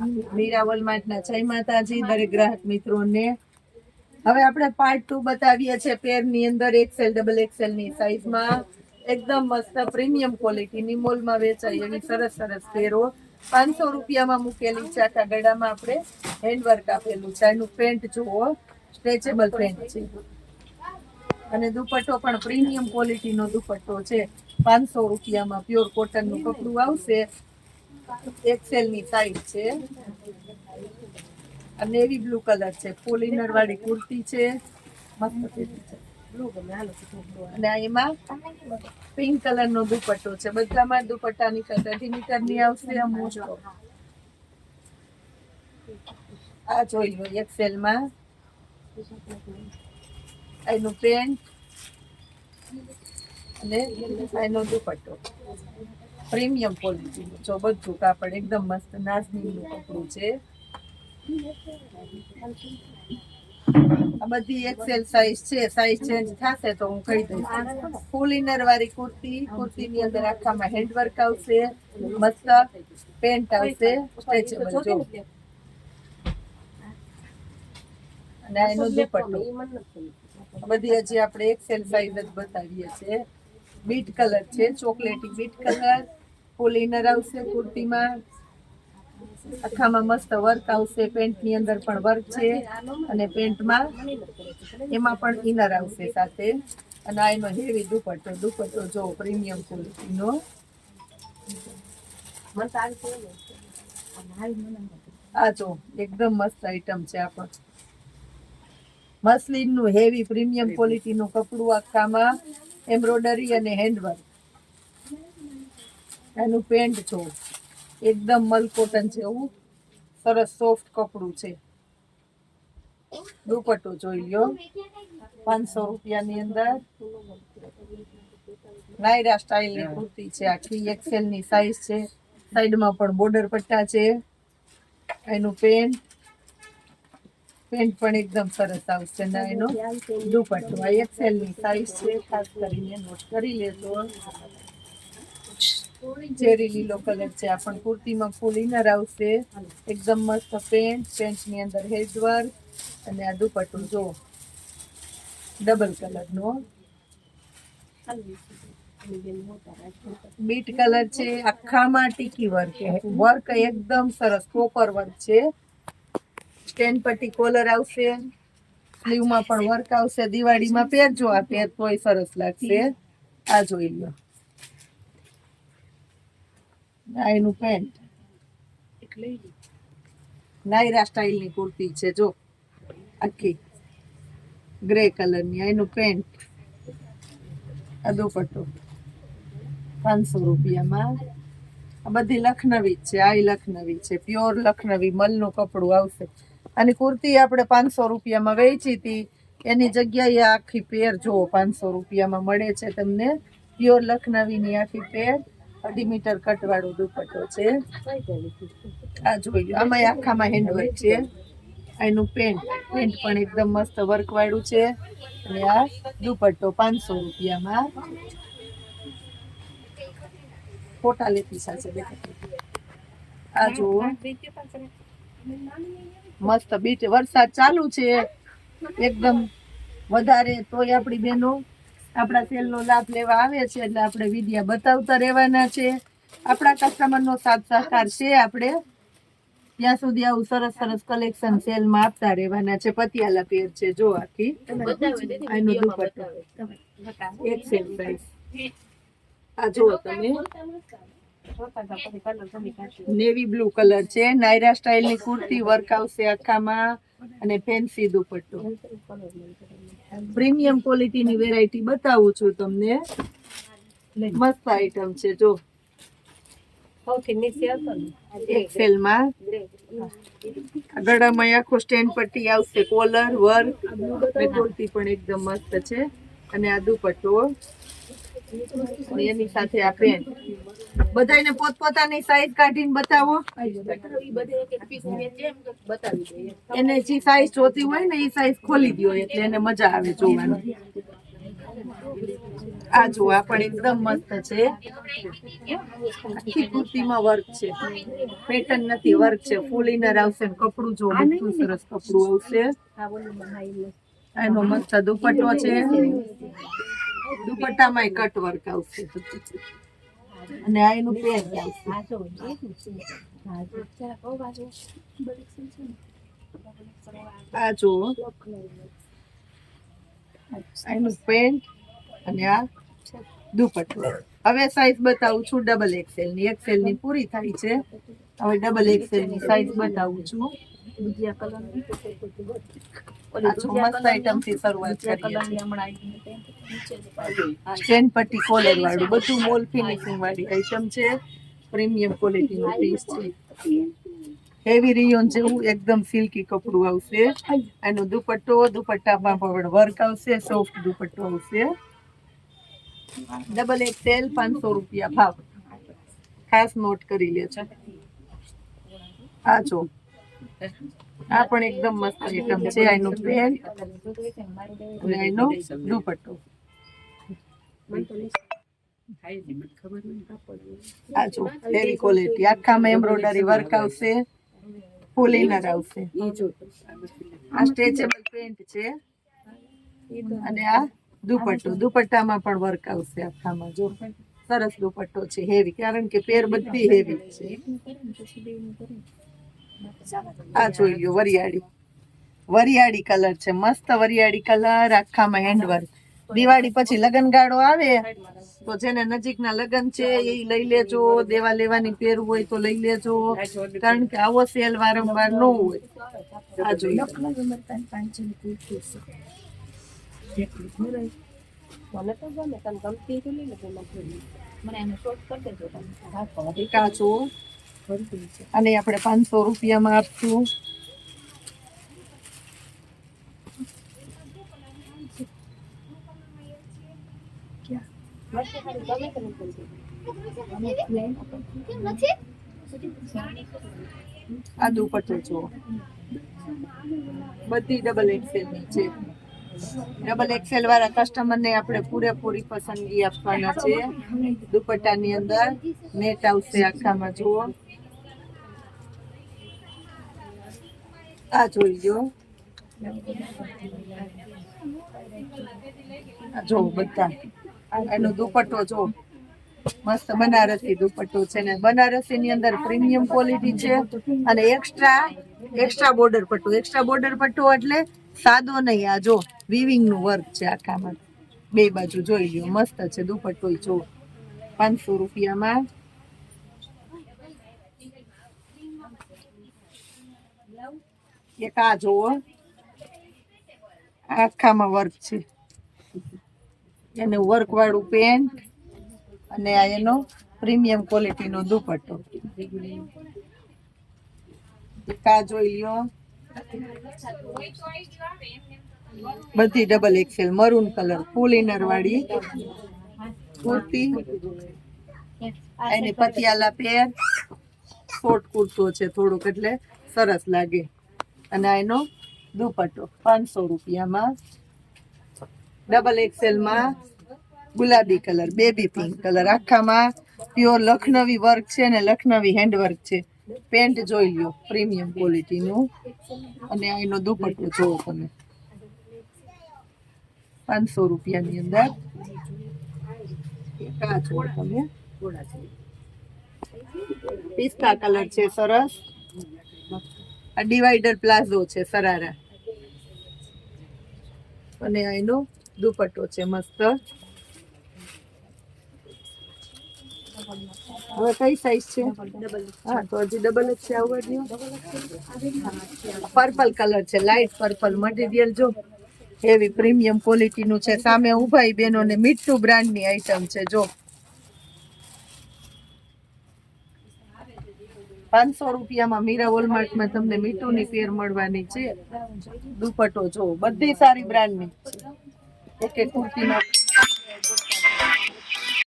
મીરા વલમાર્ટના જય માતાજી, દરેક ગ્રાહક મિત્રોને. હવે આપણે પાર્ટ ટુ બતાવીએ છીએ પેરની અંદર એક્સેલ ડબલ એક્સેલની સાઈઝમાં એકદમ મસ્ત પ્રીમિયમ ક્વોલિટીની મોલમાં વેચાય એવી સરસ સરસ પેરો પાંચસો રૂપિયામાં મૂકેલી છે ગળામાં આપણે હેન્ડવર્ક આપેલું છે. એનું પેન્ટ જુઓ સ્ટ્રેચેબલ પેન્ટ છે. અને દુપટ્ટો પણ પ્રીમિયમ ક્વોલિટીનો દુપટ્ટો છે. પાંચસો રૂપિયામાં પ્યોર કોટનનું કપડું આવશે. એક્સેલની સાઈઝ છે. આ નેવી બ્લુ કલર છે. ફૂલ ઇનર વાળી કુર્તી છે. અને એમાં પિંક કલર નો દુપટ્ટો છે. બધામાં દુપટ્ટાની અઢી મીટરની આવશે જો આ જોઈ લો એક્સેલમાં એનું પેન્ટ અને એનો દુપટ્ટો. પ્રીમિયમ ક્વોલિટી જો બધું કાપડ એકદમ મસ્ત નાઝનીનું કપડું છે. આ બધી એક્સેલ સાઈઝ છે સાઈઝ ચેન્જ થશે તો હું કહી દઈશ. ફૂલ ઇનર વાળી કુર્તી કુર્તીની અંદર આખામાં હેન્ડવર્ક આવશે મસ્ત પેન્ટ આવશે. સ્ટ્રેચેબલ જો. અને એનો દુપટ્ટો. બધી હજી આપણે એક્સેલ સાઈઝ જ બતાવીએ છીએ. બીટ કલર છે ચોકલેટી બીટ કલર ફૂલ ઇનર આવશે, કુર્તીમાં. આખામાં મસ્ત વર્ક આવશે. પેન્ટની અંદર પણ વર્ક છે. અને પેન્ટમાં એમાં પણ ઇનર આવશે સાથે. અને આ એનો હેવી દુપટ્ટો. દુપટ્ટો જો પ્રીમિયમ ક્વોલિટીનો આ જો, એકદમ મસ્ત આઈટમ છે આ પણ. મસલિનનું હેવી પ્રીમિયમ ક્વોલિટીનું કપડું આખામાં. એમ્બ્રોડરી અને હેન્ડવર્ક એનું પેન્ટ જો, એકદમ મલ કોટન છે એવું. સરસ સોફ્ટ કપડું છે. દુપટ્ટો જોઈ લ્યો. પાંચસો રૂપિયાની અંદર. નાયરા સ્ટાઇલની કુર્તી છે આખી એક્સેલની સાઈઝ છે. સાઈડમાં પણ બોર્ડર પટ્ટા છે. એનું પેન્ટ. પેન્ટ પણ એકદમ સરસ આવશે ને એનો દુપટ્ટો આ એક્સેલની સાઈઝ છે. ખાસ કરીને નોટ કરી લેજો. ચેરી લીલો કલર છે. આ પણ કુર્તીમાં ફૂલ ઇનર આવશે. એકદમ મસ્ત પેન્ટની અંદર હેડવર્ક અને આ દુપટ્ટું. જો, ડબલ કલર નો બીટ કલર છે. આખામાં ટીકી વર્ક વર્ક એકદમ સરસ, પ્રોપર વર્ક છે. સ્ટેન પટ્ટી કોલર આવશે. સ્લીવમાં પણ વર્ક આવશે. દિવાળીમાં પહેરજો આ પહેર તોય સરસ લાગશે. આ જોઈ લો. આ એનું પેન્ટ. નાયરા સ્ટાઇલની કુર્તી છે જો. આખી. ગ્રે કલરની એનું પેન્ટ. આ દુપટ્ટો. પાંચસો રૂપિયામાં. આ બધી લખનવી જ છે આ લખનવી છે પ્યોર લખનવી મલનું કપડું આવશે. અને કુર્તી આપણે પાંચસો રૂપિયામાં વેચી હતી. એની જગ્યાએ આખી પેર જુઓ પાંચસો રૂપિયામાં મળે છે તમને. પ્યોર લખનવીની આખી પેર. અઢી મીટર કટવાળો દુપટ્ટો છે. આ જોઈ લો આમાં આખામાં હેન્ડવર્ક છે. એનું પેન્ટ પેન્ટ પણ એકદમ મસ્ત વર્ક વાળું છે. અને આ દુપટ્ટો પાંચસો રૂપિયામાં. ફોટા લેતી સાથે બેઠા આ જુઓ મસ્ત બીટ, વરસાદ ચાલુ છે. એકદમ વધારે તોય આપણી બહેનો આપણા સેલનો લાભ લેવા આવે છે એટલે આપણે વિદ્યા બતાવતા રહેવાના છે. આપણા કસ્ટમરનો સાથ સહકાર છે આપણે. ત્યાં સુધી આવું સરસ સરસ કલેક્શન સેલમાં આપતા રહેવાના છે. પતિયાલા પેર છે જો આખી. આ જુઓ તમે. નેવી બ્લુ કલર છે. નાયરા સ્ટાઇલની કુર્તી વર્ક આવશે આખામાં. અને ફેન્સી દુપટ્ટો. પ્રીમિયમ ક્વોલિટીની વેરાયટી બતાવું છું તમને. મસ્ત આઈટમ છે જો. એક્સેલમાં ગળામાં આખો સ્ટેન્ડ પટ્ટી આવશે કોલર વર્ક. અને કુર્તી પણ એકદમ મસ્ત છે. અને આ દુપટ્ટો. અને એની સાથે આ પેન બધાને પોતપોતાની સાઈઝ કાઢીને બતાવો. એને જે સાઈઝ જોતી હોય ને એ સાઈઝ ખોલી દો એટલે એને મજા આવે જોવાની. આ જો આ પણ એકદમ મસ્ત છે. આખી કુર્તીમાં વર્ક છે. પેટર્ન નથી વર્ક છે. ફૂલ ઇનર આવશે ને કપડું જો, બધું સરસ કપડું આવશે. એનો મસ્ત દુપટ્ટો છે. દુપટ્ટામાં કટ વર્ક આવશે. અને આ એનું આવશે. આ જો એનું પેન્ટ અને આ દુપટ્ટો. હવે સાઈઝ બતાવું છું ડબલ એક્સેલની. એક્સેલની પૂરી થાય છે. હવે ડબલ એક્સેલની સાઈઝ બતાવું છું. બીજા જો મસ્ત આઈટમ શરૂઆત કરીએ ચેન પટ્ટી કોલર વાળું બધું મોલ ફિનિશિંગ વાળી આઈટમ છે. પ્રીમિયમ ક્વોલિટી નું પીસ છે. હેવી રિયોન જેવું એકદમ સિલ્કી કપડું આવશે. એનો દુપટ્ટો દુપટ્ટામાં પણ વર્ક આવશે સોફ્ટ દુપટ્ટો આવશે. ડબલ એક્સેલ પાંચસો રૂપિયા ભાવ. ખાસ નોટ કરી લે છે આ જો. આ પણ એકદમ મસ્ત આઈટમ છે. એનો પેન્ટ અને એનો દુપટ્ટો. આ જો હેવી આખામાં એમ્બ્રોઇડરી વર્ક આવશે. ફૂલ આવશે. આ પેન્ટ છે. અને આ દુપટ્ટો. દુપટ્ટામાં પણ વર્ક આવશે આખામાં. જો, સરસ દુપટ્ટો છે. હેવી કારણ કે પેર બધી હેવી છે. આ જોઈ લો વરિયાળી. વરિયાળી કલર છે મસ્ત વરિયાળી કલર આખામાં હેન્ડવર્ક દિવાળી પછી લગનગાળો આવે તો જેને નજીકના લગન છે એ લઈ લેજો. દેવા લેવાની પહેરવું હોય તો લઈ લેજો. કારણ કે આવો સેલ વારંવાર ન હોય. આ જોઈ લો. દેજો તમે. જો અને આપણે પાંચસો રૂપિયામાં આપશું. આ દુપટ્ટો જુઓ. બધી ડબલ એક્સેલની છે. ડબલ એક્સેલ વાળા કસ્ટમર ને આપણે પૂરેપૂરી પસંદગી આપવાના છે. દુપટ્ટાની અંદર નેટ આવશે આખામાં જુઓ. આ જોઈ આ જો બધા. એનો દુપટ્ટો જો. મસ્ત બનારસી દુપટ્ટો છે ને. બનારસી ની અંદર પ્રીમિયમ ક્વોલિટી છે અને એક્સ્ટ્રા એક્સ્ટ્રા બોર્ડર પટ્ટો. એક્સ્ટ્રા બોર્ડર પટ્ટો એટલે સાદો નહીં, આ જો વિવિંગનું વર્ક છે આખામાં. બે બાજુ જોઈ લ્યો. મસ્ત છે દુપટ્ટો જો. પાંચસો રૂપિયામાં એક આ આખામાં વર્ક છે. એનું વર્ક વાળું પેન્ટ અને આ એનો પ્રીમિયમ ક્વોલિટીનો દુપટ્ટો. કા જોઈ લ્યો. બધી double XL maroon colour full inner વાળી કુર્તી. એની પતિયાલા પેર. શોર્ટ કુર્તો છે થોડુંક એટલે સરસ લાગે. અને એનો દુપટ્ટો, પાંચસો રૂપિયામાં. ડબલ એક્સેલમાં ગુલાબી કલર બેબી પિંક કલર. આખામાં પ્યોર લખનવી વર્ક છે ને લખનવી હેન્ડવર્ક છે. પેન્ટ જોઈ લ્યો પ્રીમિયમ ક્વોલિટીનું અને એનો દુપટ્ટો જોવો તમે. પાંચસો રૂપિયાની અંદર. પિસ્તા કલર છે સરસ. આ ડિવાઈડર પ્લાઝો છે સરારા અને એનો દુપટ્ટો છે, મસ્ત. હવે કઈ સાઈઝ છે? હા, તો હજી ડબલ જ છે, આવવા પર્પલ કલર છે લાઈટ પર્પલ મટીરિયલ જો. હેવી પ્રીમિયમ ક્વોલિટીનું છે. સામે ઉભાઈ બેનોને મીઠું બ્રાન્ડની આઈટમ છે, જો. પાંચસો રૂપિયામાં મીરા વોલમાર્ટમાં તમને મીઠુંની પેર મળવાની છે. દુપટ્ટો જો, બધી સારી બ્રાન્ડની એક એક કુર્તીમાં